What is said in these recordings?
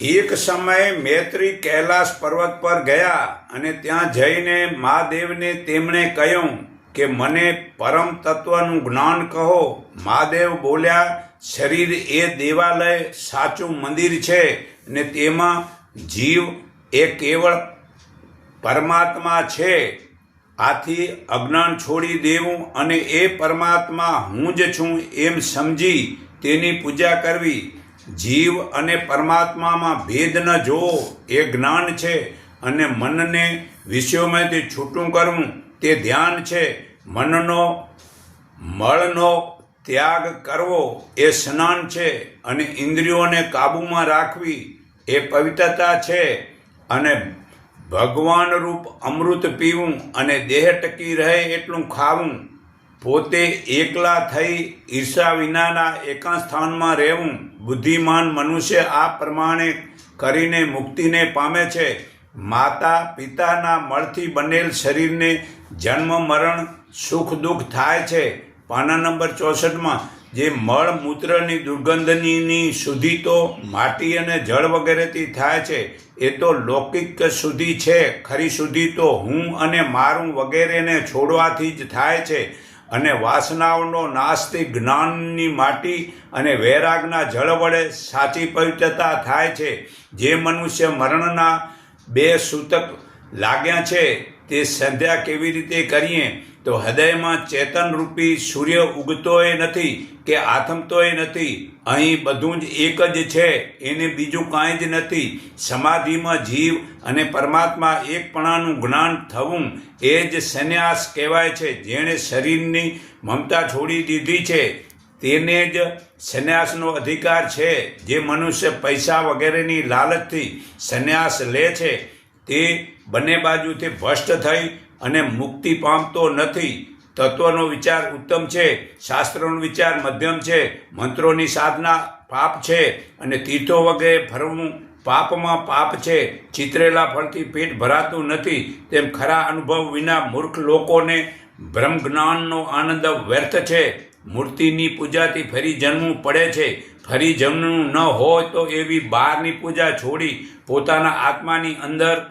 એક સમયે મૈત્રી કૈલાસ પર્વત પર ગયા અને ત્યાં જઈને મહાદેવને તેમણે કહ્યું કે મને પરમ તત્વનું જ્ઞાન કહો. મહાદેવ બોલ્યા, શરીર એ દેવાલય સાચું મંદિર છે ને તેમાં જીવ એ કેવળ પરમાત્મા છે. આથી અજ્ઞાન છોડી દેવું અને એ પરમાત્મા હું જ છું એમ સમજી તેની પૂજા કરવી. જીવ અને પરમાત્મામાં ભેદ ન જોવો એ જ્ઞાન છે અને મનને વિષયોમાંથી છૂટું કરવું તે ધ્યાન છે. મનનો, મળનો ત્યાગ કરવો એ સ્નાન છે અને ઇન્દ્રિયોને કાબૂમાં રાખવી એ પવિત્રતા છે અને ભગવાન રૂપ અમૃત પીવું અને દેહ ટકી રહે એટલું ખાવું પોતે એકલા થઈ ઈર્ષા વિનાના એકા સ્થાનમાં રહેવું બુદ્ધિમાન મનુષ્ય આ પ્રમાણે કરીને મુક્તિને પામે છે. માતા પિતાના મળથી બનેલ શરીરને જન્મ, મરણ, સુખ, દુઃખ થાય છે. પાના નંબર ચોસઠમાં, જે મળ મૂત્રની દુર્ગંધની શુદ્ધિ તો માટી અને જળ વગેરેથી થાય છે. એ તો લૌકિક શુદ્ધિ છે. ખરી શુદ્ધિ તો હું અને મારું વગેરેને છોડવાથી જ થાય છે. અને વાસનાઓનો નાશથી જ્ઞાનની માટી અને વૈરાગના જળ વડે સાચી પવિત્રતા થાય છે. જે મનુષ્ય મરણના બે સૂતક લાગ્યા છે તે સંધ્યા કેવી રીતે કરીએ? તો હૃદયમાં ચેતન રૂપી સૂર્ય ઉગતોય નથી કે આથમતોય નથી. અહીં બધું જ એક જ છે, એને બીજું કાંઈ જ નથી. સમાધિમાં જીવ અને પરમાત્મા એકપણાનું જ્ઞાન થવું એ જ સંન્યાસ કહેવાય છે, જેણે શરીરની મમતા છોડી દીધી છે. તેને જ સંન્યાસનો અધિકાર છે, જે મનુષ્ય પૈસા વગેરેની લાલચથી સંન્યાસ લે છે. તે બંને બાજુથી ભ્રષ્ટ થઈ અને મુક્તિ પામતો નથી. તત્વનો વિચાર ઉત્તમ છે, શાસ્ત્રોનો વિચાર મધ્યમ છે, મંત્રોની સાધના પાપ છે અને તીર્થો વગેરે ફરવું પાપમાં પાપ છે. ચિતરેલા ફળથી પેટ ભરાતું નથી, તેમ ખરા અનુભવ વિના મૂર્ખ લોકોને બ્રહ્મજ્ઞાનનો આનંદ વ્યર્થ છે. મૂર્તિની પૂજાથી ફરી જન્મવું પડે છે. ફરી જન્મવું ન હોય તો એવી બહારની પૂજા છોડી પોતાના આત્માની અંદર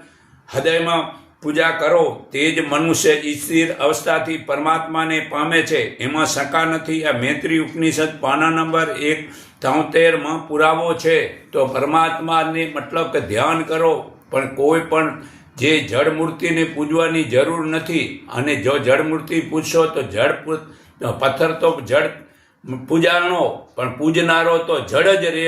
હૃદયમાં પૂજા કરો, તે જ મનુષ્ય સ્થિર અવસ્થાથી પરમાત્માને પામે છે. એમાં શંકા નથી, આ મૈત્રી ઉપનિષદ પાના નંબર એક તોતેરમાં પુરાવો છે. તો પરમાત્માને મતલબ કે ધ્યાન કરો, પણ કોઈ પણ જે જળ મૂર્તિને પૂજવાની જરૂર નથી. અને જો જળ મૂર્તિ પૂજશો તો જળ પથ્થર તો જળ પૂજાણો, પણ પૂજનારો તો જળ જ રહે.